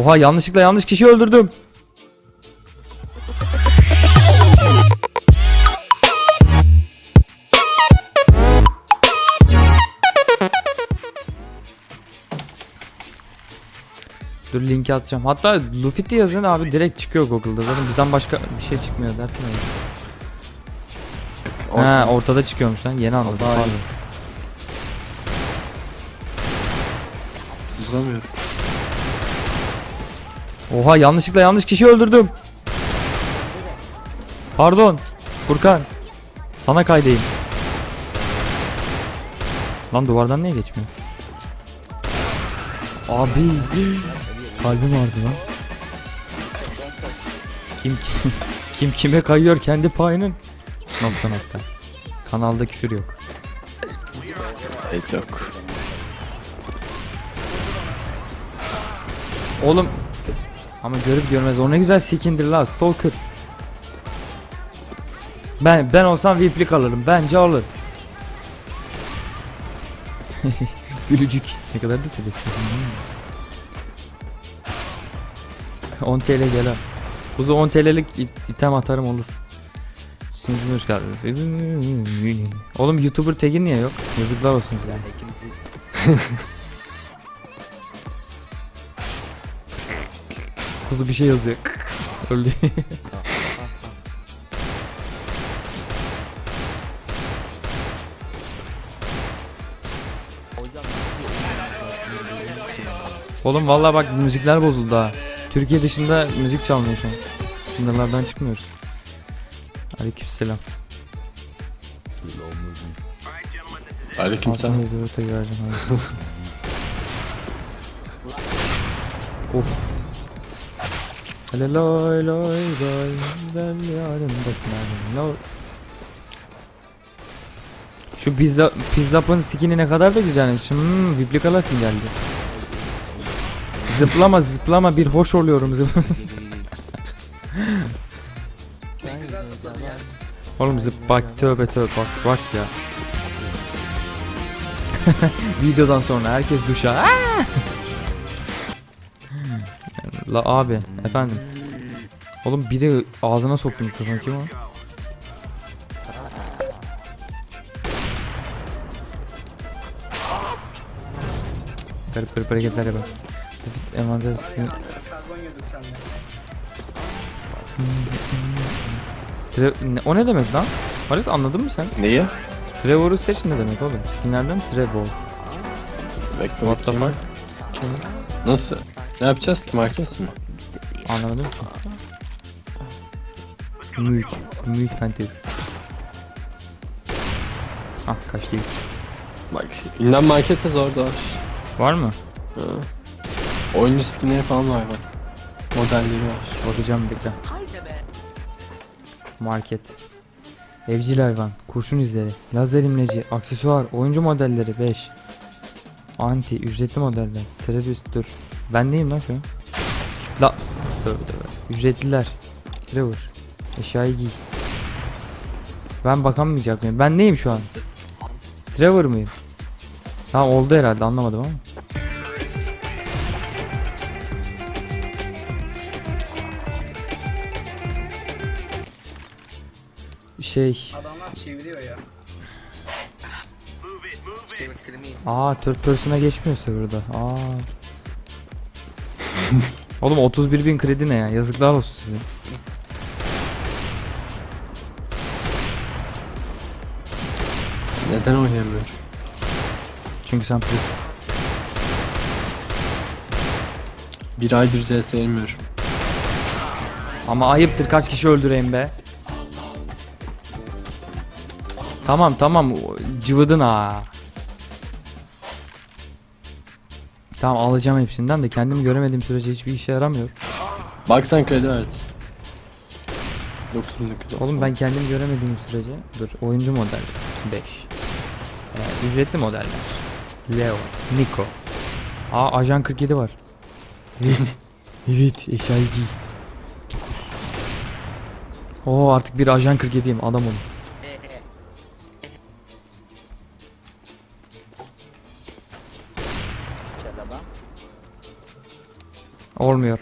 Oha yanlışlıkla yanlış kişi öldürdüm. Dur linki atacağım. Hatta Lufit'i yazın abi direkt çıkıyor Google'da. Zaten bizden başka bir şey çıkmıyor dersin ya. Ha ortada çıkıyormuş lan. Yeni anladım. Pardon. Vuramıyorum. Oha yanlışlıkla yanlış kişi öldürdüm. Pardon. Furkan. Sana kaydayım. Lan duvardan niye geçmiyor? Abi. Kalbim ağrıdı lan. Kim kim, kim kime kayıyor kendi payının. Nokta nokta. Kanalda küfür yok. Evet yok. Oğlum ama görüp görmez o ne güzel skindir la stalker. Ben ben olsam VIP'lik alırım. Bence alır. Gülücük. Ne kadar da tebessüm. 10 TL gel ha. Kuzu 10 TL'lik it- item atarım olur. Oğlum YouTuber tag'i niye yok? Yazıklar olsun size. Kuzu bir şey yazıyor. Öldü. Oğlum vallahi bak müzikler bozuldu ha. Türkiye dışında müzik çalmıyor şu an. Sınırlardan çıkmıyoruz. Aleykümselam. Aleyküm selam. Altına yüzüğü öte gireceğim abi. of. Loy loy loy ben yarımdasın abi. Loy. Şu pizza pizzapın skini ne kadar da güzelmiş. Hmm, viplik alasım geldi. Zıplama zıplama bir hoş oluyorum zıp. Oğlum zıp bak tövbe tövbe bak bak ya. Videodan sonra herkes duşa. La abi efendim. Oğlum biri ağzına soktu mikrofonu kim o? Garip garip hareketler yapar. Envanter seninle. Tre- o ne demek lan? Haris anladın mı sen? Neyi? Trevor'u seç ne demek oğlum? Skinlerden Trevor. Bekle What the fuck? Nasıl? Ne yapacağız ki market mi? Anlamadım ki. Mülk. Mülk fantezi. Ah kaç değil. Bak ünlem markette zor da var. Mı? Ha. Oyuncu skinleri falan var bak. Modelleri var. Bakacağım dakika. Market. Evcil hayvan, kurşun izleri, lazer imleci, aksesuar, oyuncu modelleri 5. Anti, ücretli modeller, terörist dur. Ben neyim lan şu an? La. Tövbe tövbe. Ücretliler. Trevor. Eşyayı giy. Ben bakamayacak mıyım? Ben neyim şu an? Trevor muyum? Tamam oldu herhalde anlamadım ama. Şey. Adamlar çeviriyor ya. Aa third person'a geçmiyor serverda. Aa. Oğlum 31 bin kredi ne ya? Yazıklar olsun size. Neden oynayamıyorum? Çünkü sen pro. Bir aydır CS sevmiyorum. Ama ayıptır kaç kişi öldüreyim be. Tamam tamam cıvıdın ha. Tamam alacağım hepsinden de kendimi göremediğim sürece hiçbir işe yaramıyor. Bak sen kredi verdin. 9.9 Oğlum ben kendimi göremediğim sürece dur oyuncu model 5 ee, ücretli modeller. Leo Nico. Aa ajan 47 var. Evet Evet eşyayı giy Oo artık bir ajan 47'yim adam olun Olmuyor.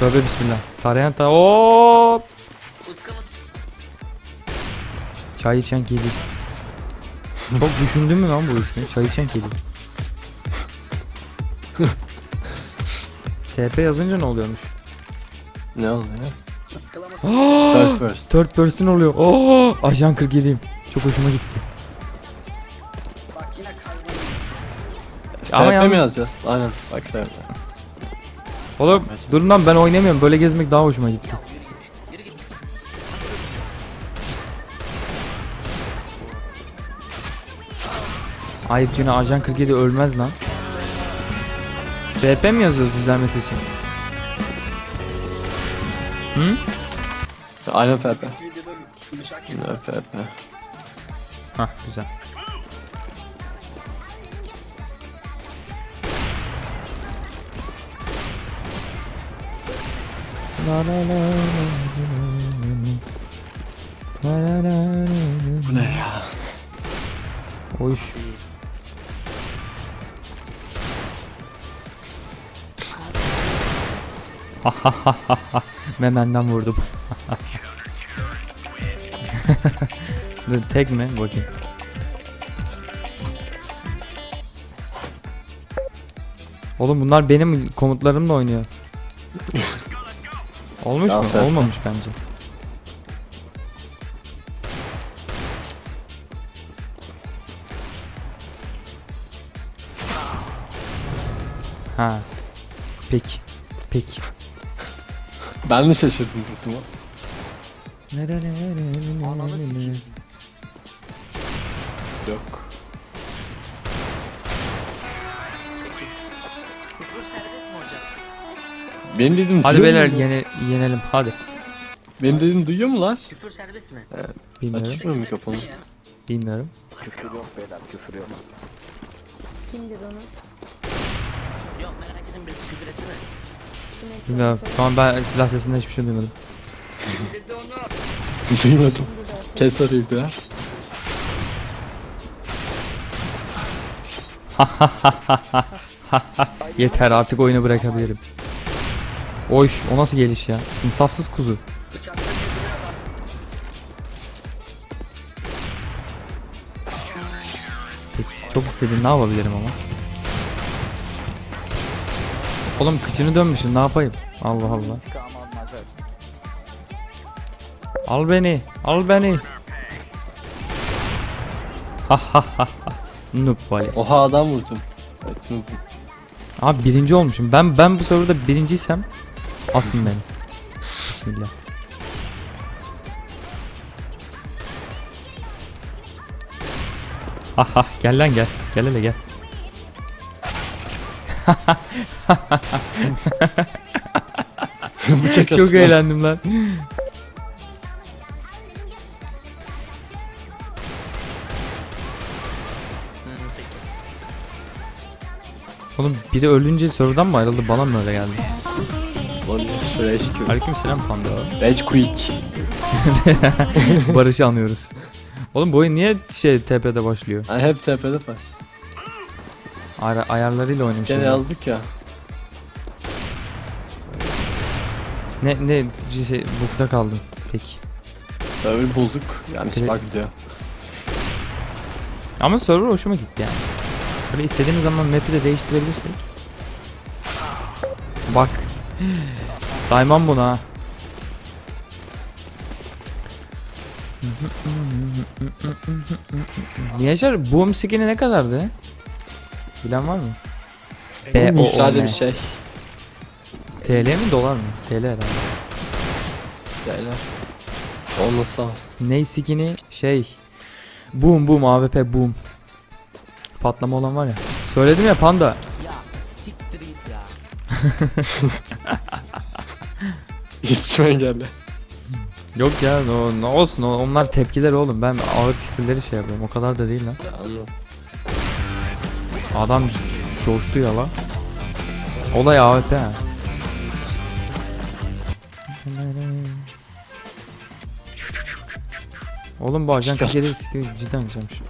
Tövbe bismillah. Tarayan ta. Utkan Çay içen kedi. Çok düşündün mü lan bu ismi? Çay içen kedi. TP yazınca ne oluyormuş? Ne oluyor? First first. Third person oluyor. Oo, Ajan 47'yim. Çok hoşuma gitti. Ama TP mi yalnız- yazacağız? Aynen. Bak şöyle. Oğlum durun lan ben oynamıyorum. Böyle gezmek daha hoşuma gitti. Ayıp yine Ajan 47 ölmez lan. BP mi yazıyoruz düzelmesi için? Hı? Aynen FP. Yedi. Aynen FP. Hah güzel. Bu ne ya? Oy. Memenden vurdum. Dur tek mi? Bakayım. Oğlum bunlar benim komutlarımla oynuyor. Olmuş mu? Aferin. Olmamış bence. Ha. Peki. Peki. Ben de şaşırdım bu Yok. Benim dediğim Hadi duyuyor beyler mu? yene, yenelim hadi. Benim dediğim duyuyor mu lan? Küfür serbest mi? Bilmiyorum. Açık mı mikrofonu? Sen ya. Bilmiyorum. Kimdir onu? Yok merak ettim bir küfür etti mi? Kime Bilmiyorum. Tamam ben silah sesinden hiçbir şey duymadım. Dedi onu. Duymadım. Kes araydı ya. Yeter artık oyunu bırakabilirim. Oy o nasıl geliş ya? İnsafsız kuzu. Çok istedim ne yapabilirim ama. Oğlum kıçını dönmüşsün ne yapayım? Allah Allah. Al beni, al beni. Ha ha ha ha. Noob vales. Oha adam vurdum. Evet, noob. Abi birinci olmuşum. Ben ben bu serverda birinciysem asın beni. Bismillah. Haha gel lan gel. Gel hele gel. Bıçak Çok attılar. eğlendim lan. Oğlum biri ölünce serverdan mı ayrıldı? Bana mı öyle geldi? Olabilir. Rage Q. Aleykümselam panda. Rage Quick. Barış'ı anıyoruz. Oğlum bu oyun niye şey TP'de başlıyor? Ha, hep tepede var. Ara ayarlarıyla. Gene yazdık ya. Ne ne şey bukta kaldım. Peki. Server bulduk. Yani Evet. bak diyor. Ama server hoşuma gitti yani. Böyle istediğimiz zaman map'i de değiştirebilirsek. Bak. Saymam bunu ha. Yaşar boom skin'i ne kadardı? Bilen var mı? B O O bir şey. TL mi dolar mı? TL herhalde. Şeyler. Olmasa. Ney skin'i şey. Boom boom AWP boom. Patlama olan var ya. Söyledim ya panda. İletişim engelli. Yok ya no, ne olsun o- onlar tepkiler oğlum ben ağır küfürleri şey yapıyorum o kadar da değil lan. Anladım. Adam coştu ya lan. Olay AWP ha. Oğlum bu ajan 47 skill cidden güzelmiş.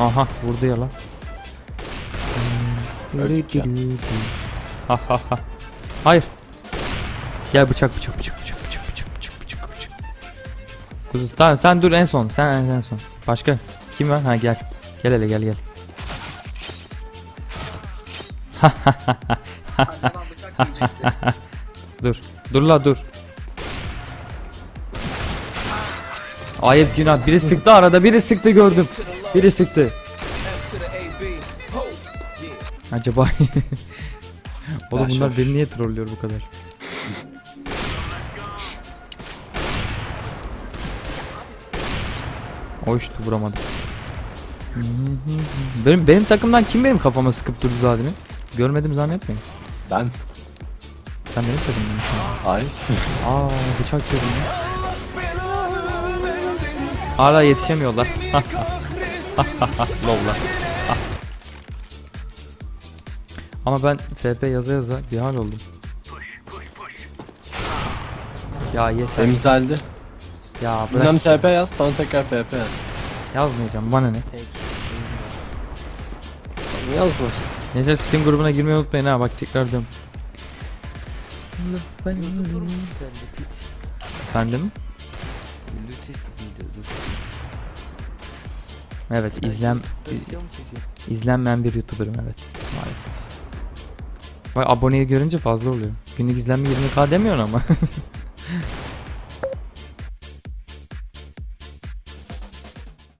Aha vurdu ya lan. Ya. Ha ha ha. Hayır. Gel bıçak bıçak bıçak bıçak bıçak bıçak bıçak bıçak bıçak. Kuzu tamam sen dur en son sen en, en son. Başka kim var? Ha gel. Gel hele gel gel. Acaba bıçak diyecekti. Dur. Dur la dur. Ayıp günah. Biri sıktı arada biri sıktı gördüm. Biri sıktı. Acaba Oğlum Ben bunlar şaş- beni niye trollüyor bu kadar? İşte vuramadım. Benim benim takımdan kim benim kafama sıkıp durdu demin? Görmedim zannetmeyin. Ben. Sen benim takımdan mısın? Hayır. Aa bıçak yedim ya. Hala yetişemiyorlar. Lollar. Ama ben FP yaza yaza bir hal oldum. Ya yeter. Temizlendi. Ya bırak. TP yaz sonra tekrar FP yaz. Yazmayacağım bana ne. Yazma. Neyse Steam grubuna girmeyi unutmayın ha bak tekrar diyorum. Efendim? Evet izlen izlenmeyen bir YouTuber'ım evet maalesef. Bak aboneyi görünce fazla oluyor. Günlük izlenme 20k demiyorsun ama.